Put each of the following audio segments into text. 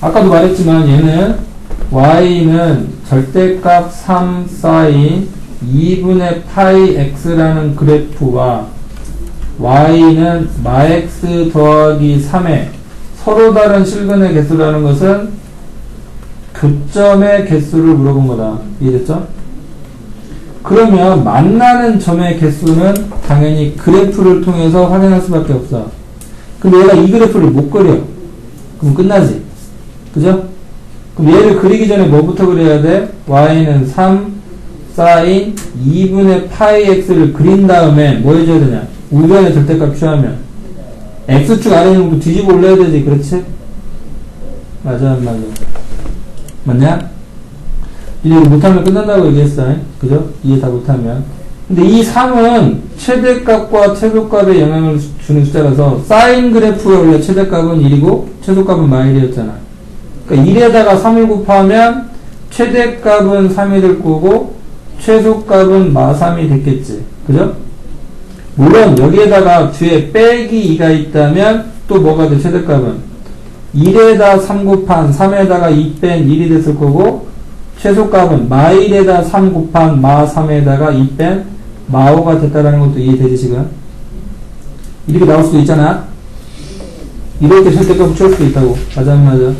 아까도 말했지만 얘는 y는 절대값 3 사인 2분의 파이 x라는 그래프와 y는 마x 더하기 3의 서로 다른 실근의 개수라는 것은 교점의 개수를 물어본 거다. 이해됐죠? 그러면 만나는 점의 개수는 당연히 그래프를 통해서 확인할 수밖에 없어. 근데 얘가 이 그래프를 못 그려. 그럼 끝나지. 그죠? 그럼 얘를 그리기 전에 뭐부터 그려야 돼? y는 3 사인 2분의 파이 x를 그린 다음에 뭐 해줘야 되냐? 우변의 절대값 취하면 x축 아래 것도 뒤집어 올려야 되지. 그렇지? 맞아, 안 맞아. 맞냐? 이거 못하면 끝난다고 얘기했어. 그죠? 이해 다 못하면. 근데 이 3은 최대값과 최소값에 영향을 주- 주는 숫자라서 사인 그래프의 원래 최대값은 1이고 최소값은 마일이었잖아. 그러니까 1에다가 3을 곱하면 최대값은 3이 될 거고 최소값은 마3이 됐겠지. 그죠? 물론 여기에다가 뒤에 빼기 2가 있다면 또 뭐가 돼 최대값은 1에다 3 곱한 3에다가 2 뺀 1이 됐을 거고 최소값은 마 1에다 3 곱한 마 3에다가 2 뺀 마 5가 됐다라는 것도 이해되지 지금? 이렇게 나올 수도 있잖아 이렇게 절대값을 채울 수도 있다고 맞아 안 맞아?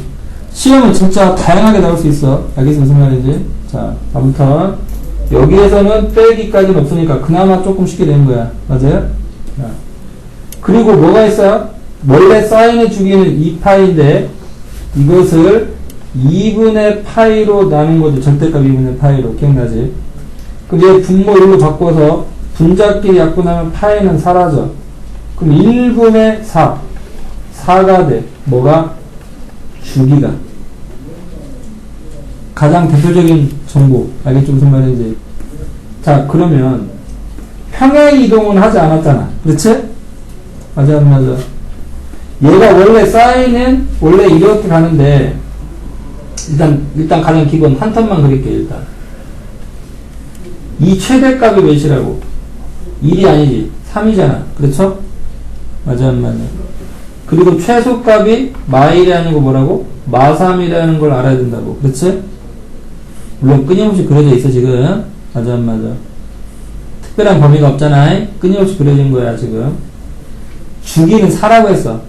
시험은 진짜 다양하게 나올 수 있어 알겠어 무슨 말인지? 자 아무튼 여기에서는 빼기까지는 없으니까 그나마 조금 쉽게 되는 거야 맞아요? 자. 그리고 뭐가 있어요? 원래 사인의 주기는 2파인데 이것을 2분의 파이로 나눈 거죠. 절대값 2분의 파이로. 기억나지? 그럼 얘 분모 1로 바꿔서 분자끼리 약분하면 파이는 사라져. 그럼 1분의 4. 4가 돼. 뭐가? 주기가. 가장 대표적인 정보. 알겠죠? 무슨 말인지. 자, 그러면 평행 이동은 하지 않았잖아. 그렇지? 맞아, 안 맞아? 얘가 원래 사인은 원래 이렇게 가는데 일단 일단 가장 기본 한 턴만 그릴게 일단 이 최대값이 몇이라고 1이 아니지 3이잖아 그렇죠? 맞아 안 맞아 그리고 최소값이 마1이라는 거 뭐라고? 마3이라는 걸 알아야 된다고 그렇지? 물론 끊임없이 그려져 있어 지금 맞아 안 맞아 특별한 범위가 없잖아 끊임없이 그려진 거야 지금 주기는 4라고 했어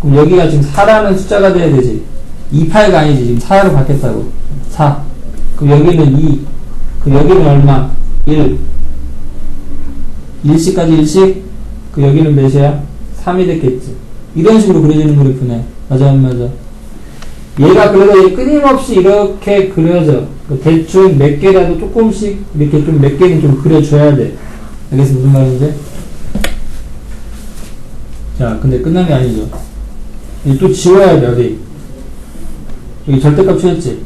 그럼 여기가 지금 4라는 숫자가 돼야 되지. 2파이가 아니지. 지금 4로 바뀌었다고. 4. 그럼 여기는 2. 그럼 여기는 얼마? 1. 1씩까지 1씩? 그 여기는 몇이야? 3이 됐겠지. 이런 식으로 그려지는 그래프네. 맞아, 안 맞아? 얘가 그래도 끊임없이 이렇게 그려져. 그 대충 몇 개라도 조금씩 이렇게 좀 몇 개는 좀 그려줘야 돼. 알겠어? 무슨 말인지? 자, 근데 끝난 게 아니죠. 이또 지워야 돼, 어디? 여기 절대값 취했지?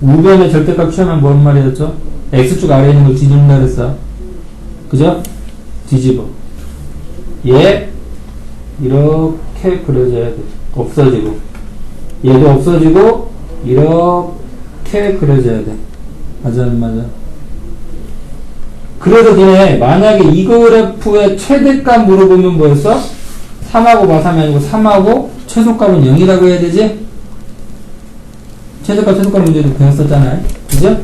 우변의 절대값 취하면 뭔 말이었죠? x축 아래에 있는 걸 뒤집는다 그랬어. 그죠? 뒤집어. 얘, 이렇게 그려져야 돼. 없어지고. 얘도 없어지고, 이렇게 그려져야 돼. 맞아, 안 맞아? 그래서 니네, 만약에 이 그래프의 최대값 물어보면 뭐였어? 3하고 마삼이 아니고 3하고 최소값은 0이라고 해야 되지? 최소값, 최소값 문제도 배웠었잖아요. 그죠?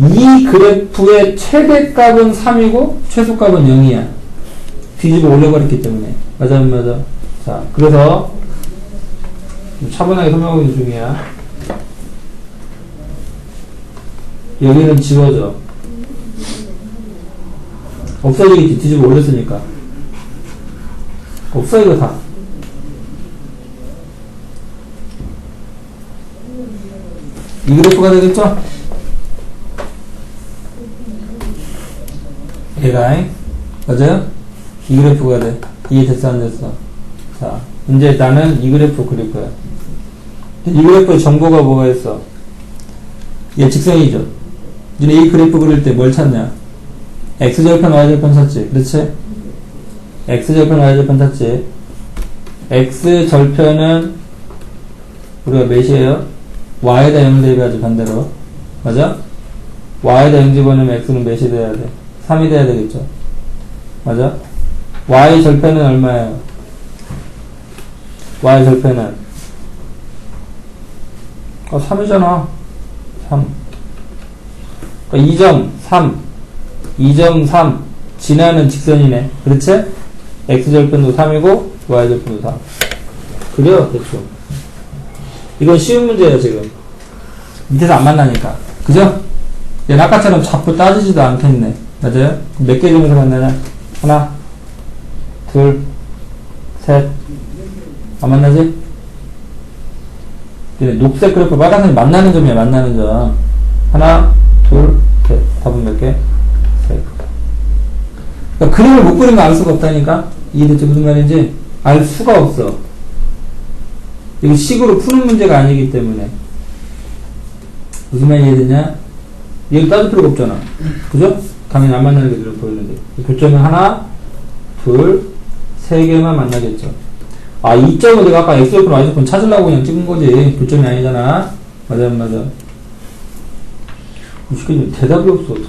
이 그래프의 최대값은 3이고 최소값은 0이야. 뒤집어 올려버렸기 때문에. 맞아, 안 맞아? 자, 그래서 좀 차분하게 설명하고 있는 중이야. 여기는 지워져. 없어지겠지. 뒤집어 올렸으니까. 없어 이거 다. 이 그래프가 되겠죠? 얘가 잉? 맞아요? 이 그래프가 돼. 이해됐어 안 됐어? 자, 이제 나는 이 그래프 그릴 거야. 이 그래프의 정보가 뭐가 있어? 얘 직선이죠. 이제 이 그래프 그릴 때 뭘 찾냐? x절편, y절편 찾지. 그렇지? x절편, y절편 찾지. x절편은 우리가 몇이에요? y에다 0을 대입해야지 반대로. 맞아? y에다 0 집어넣으면 x는 몇이 돼야 돼? 3이 돼야 되겠죠? 맞아? Y 절편은 얼마예요? y 절편은 아, 3이잖아. 3. 그러니까 2점 3. 2점 3. 지나는 직선이네. 그렇지? x절편도 3이고, y절편도 3. 그래요, 대충. 이건 쉬운 문제예요, 지금. 밑에서 안 만나니까. 그죠? 아까처럼 자꾸 따지지도 않겠네. 맞아요? 몇개 중에서 만나냐? 하나, 둘, 셋. 안 만나지? 얘네 녹색 그래프 빨간색이 만나는 점이야, 만나는 점. 하나, 둘, 셋. 답은 몇 개? 셋. 그러니까 그림을 못 그리면 알 수가 없다니까? 이해됐지? 무슨 말인지? 알 수가 없어. 이거 식으로 푸는 문제가 아니기 때문에. 무슨 말 이해되냐? 얘를 따질 필요가 없잖아. 그죠? 당연히 안 만나는 게 눈에 보이는데. 교점은 하나, 둘, 세 개만 만나겠죠. 아, 이 점을 내가 아까 X절편, Y절편 찾으려고 그냥 찍은 거지. 교점이 아니잖아. 맞아, 맞아. 이 새끼 대답이 없어.